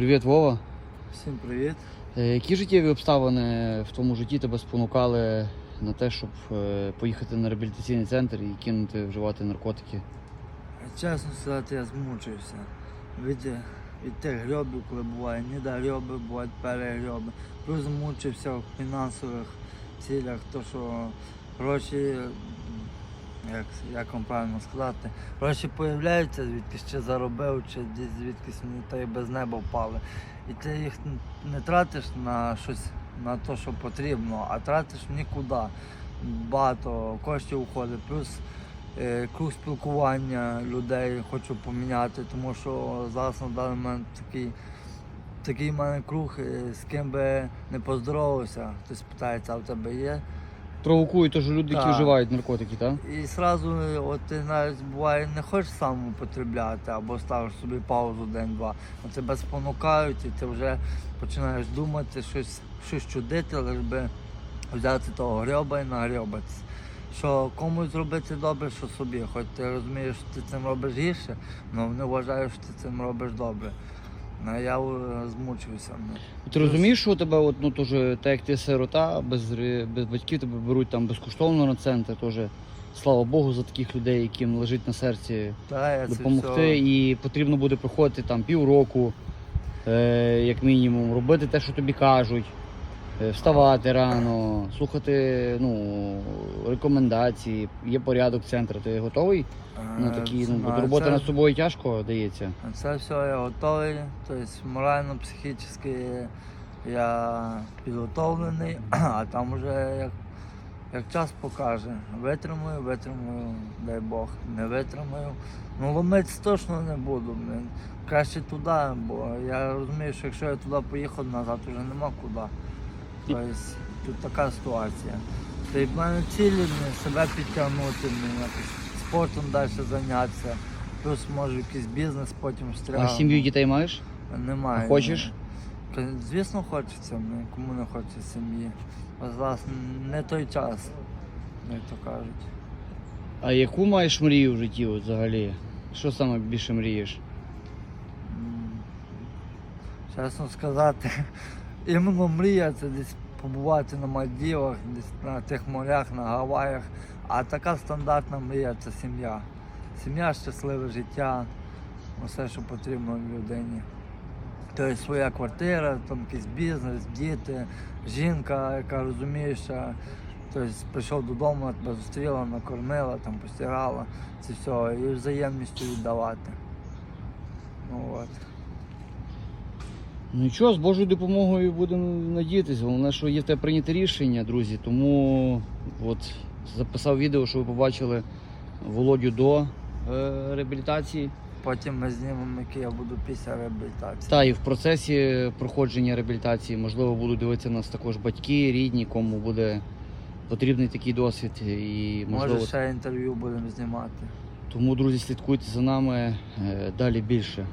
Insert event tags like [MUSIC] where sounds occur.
Привіт, Вова. Всім привіт. Е, Які життєві обставини в твоєму житті тебе спонукали на те, щоб е, поїхати на реабілітаційний центр і кинути вживати наркотики? Чесно сказати, я змучився від, від тих грьобів, коли буває недогрьоби, бувають перегрьоби. Плюс змучився в фінансових цілях, то що гроші, як, як вам правильно сказати, гроші появляються, звідки ще заробив, чи десь звідкись вони та й без неба впали. І ти їх не тратиш на щось на те, що потрібно, а тратиш нікуди. Багато коштів уходить. Плюс е, круг спілкування людей хочу поміняти, тому що зараз на даний момент такий, такий в мене круг, е, з ким би не поздоровався. Хтось питається, а в тебе є? Провокують теж люди, які Так. вживають наркотики, так? І одразу, от ти навіть буває, не хочеш сам употребляти або ставиш собі паузу день-два, а тебе спонукають і ти вже починаєш думати, щось, щось чудити, лиш би взяти того грьоба і нагрьобатися. Що комусь зробити добре, що собі. Хоч ти розумієш, що ти цим робиш гірше, але не вважаю, що ти цим робиш добре. А я змучуюся. змучився. ну. Ти розумієш, що у тебе, от, ну, теж, так як ти сирота, без, без батьків тебе беруть там безкоштовно на центр, теж, слава Богу, за таких людей, яким лежить на серці Та, допомогти. все- І потрібно буде проходити там півроку, е, як мінімум, робити те, що тобі кажуть, е, вставати рано, слухати ну, рекомендації, є порядок центру. Ти готовий на Е, такі ну, а робота це- над собою тяжко дається. Це все я готовий, тобто морально, психічно я підготовлений, [CLEARS THROAT] а там вже як, як час покаже. Витримаю, витримаю, дай Бог, не витримаю. Ну ломитись точно не буду. Блин. Краще туди, бо я розумію, що якщо я туди поїхав назад, вже нема куди. Тобто тут така ситуація. Та в мене цілі себе підтягнути, якось спортом далі зайнятися. Плюс може якийсь бізнес потім А сім'ю дітей маєш? Немає. А хочеш? ні. Звісно, хочеться, ну, кому не хочеться сім'ї. Зараз не той час, як то кажуть. А яку маєш мрію в житті от, взагалі? Що саме більше мрієш? Чесно сказати, [LAUGHS] іменно мрія це десь побувати на Мальдівах, на тих морях, на Гаваях. А така стандартна мрія це сім'я. Сім'я, щасливе життя, усе, що потрібно людині. Тобто своя квартира, там якийсь бізнес, діти, жінка, яка розуміюча. Тобто прийшов додому, тебе зустріла, накормила, там постирала, це все, і взаємністю віддавати. Ну, от. Ну нічого, з Божою допомогою будемо надіятися. Головне, що є в тебе прийняте рішення, друзі. Тому от записав відео, що ви побачили Володю до е, реабілітації. Потім ми знімемо, який я буду після реабілітації. Та і в процесі проходження реабілітації, можливо, будуть дивитися нас також батьки, рідні, кому буде потрібний такий досвід. І можливо, Може ще інтерв'ю будемо знімати. тому, друзі, слідкуйте за нами е, далі більше.